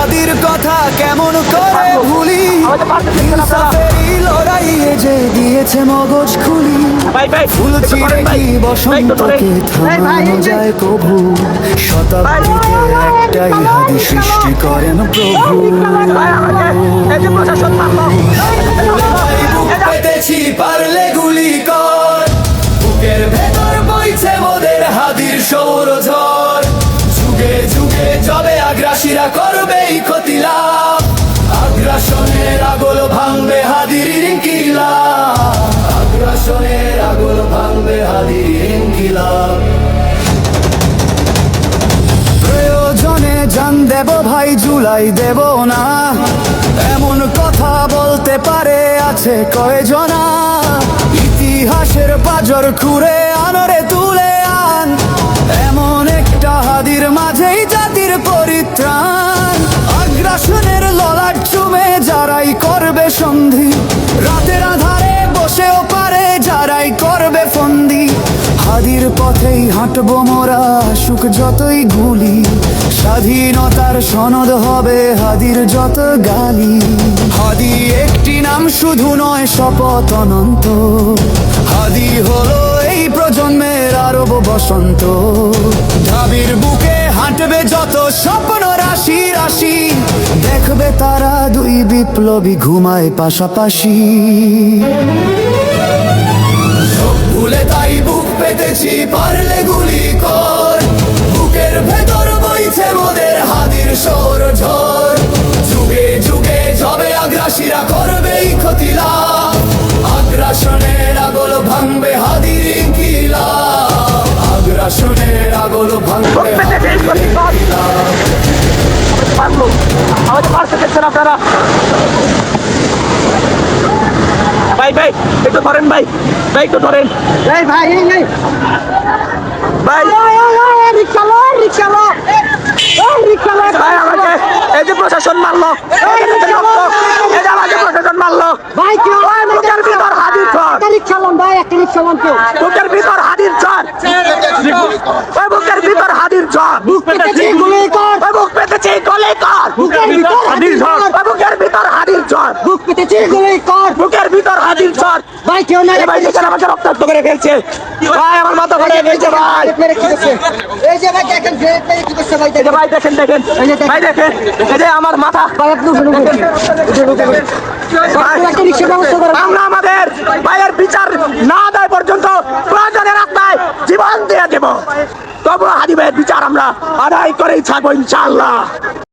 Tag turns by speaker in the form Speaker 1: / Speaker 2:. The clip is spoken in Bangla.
Speaker 1: হাদির কথা কেমন করে ভুলি? লড়াইয়ে যে দিয়েছে মগজ খুলি। ফুল কি বসন্তকে থামানো যায় শতাব্দীতে একটাই হাদি সৃষ্টি করেন প্রভু। পেতেছি পারলে গুলি কর। বুকের ভেতর বইছে মোদের হাদির চলে আগ্রাসীরা ক্ষতি আগ্রাসনের আগল ভাঙবে হাদির আগ্রাসনের আগল ভাঙবে হাদির প্রয়োজনে জান দেব ভাই, জুলাই দেব না। এমন কথা বলতে পারে আছে কয়জনা। ইতিহাসের পাজর খুঁড়ে আনরে তুলে আগ্রাসনের চুমে যারাই করবে সন্ধি। রাতের আধারে বসেও পারে যারাই করবে ফন্দি। হাদির পথেই হাঁটবো মোরা, সুখ যতই গুলি। স্বাধীনতার সনদ হবে হাদির যত গালি। হাদি একটি নাম শুধু নয়, শপথ অনন্ত। হাদি হলো এই প্রজন্মের আরব বসন্ত। ঢাবির বুকে হাঁটবে যত স্বপ্ন রাশি তারা দুই বিপ্লবী ঘুমায় পাশাপাশি। ভুলে তাই বুক পেতেছি পারলে গুলি কর। বুকের ভেতর বইছে মোদের হাদির সৌর ঝড়। যুগে যুগে যবে আগ্রাসীরা করবেই ক্ষতি আগ্রাসনের আগল ভাঙবে হাদির কিলা আগ্রাসনের আগল ভাঙবে হাদির কিলা
Speaker 2: দেখছেন আপনারা? ভাই ভাই একটু ধরেন ভাই। ভাই একটু ধরেন।
Speaker 3: এই ভাই
Speaker 2: ভাই। আমাকে এই যে প্রশাসন মারলো এই যে আমাকে প্রশাসন মারলো।
Speaker 3: কি
Speaker 2: ভিতর
Speaker 3: ভাই একটা কেউ
Speaker 2: বুকের ভিতর ওই বুকের ভিতর হাদির ঝড় বুক
Speaker 3: পেতেছি, গুলি কর।
Speaker 2: ওই বুক পেতেছি গলে কর
Speaker 3: বুকের ভিতর হাদির ঝড়।
Speaker 2: ওই বুকের ভিতর হাদির
Speaker 3: গুলি কর।
Speaker 2: বুকের ভিতর হাদির ঝড়
Speaker 3: ভাই কেউ না
Speaker 2: ভাই দেখেন আমাকে রক্তাক্ত করে ফেলছে। ভাই আমার মাথা ফাটিয়ে ফেলছে ভাই।
Speaker 3: মেরে কি করছে এই যে ভাই দেখেন মেরে কি করছে ভাই দেখেন।
Speaker 2: ভাই দেখেন দেখেন। ভাই দেখেন। এই যে আমার মাথা।
Speaker 3: ভাই আপনি শুনুন
Speaker 2: আমরা আমাদের ভাইয়ের বিচার না দেয় পর্যন্ত প্রয়োজনে রাস্তায় জীবন দিয়ে দেব। তবু হাদি ভাইয়ের বিচার আমরা আদায় করেই থাকব ইনশাআল্লাহ।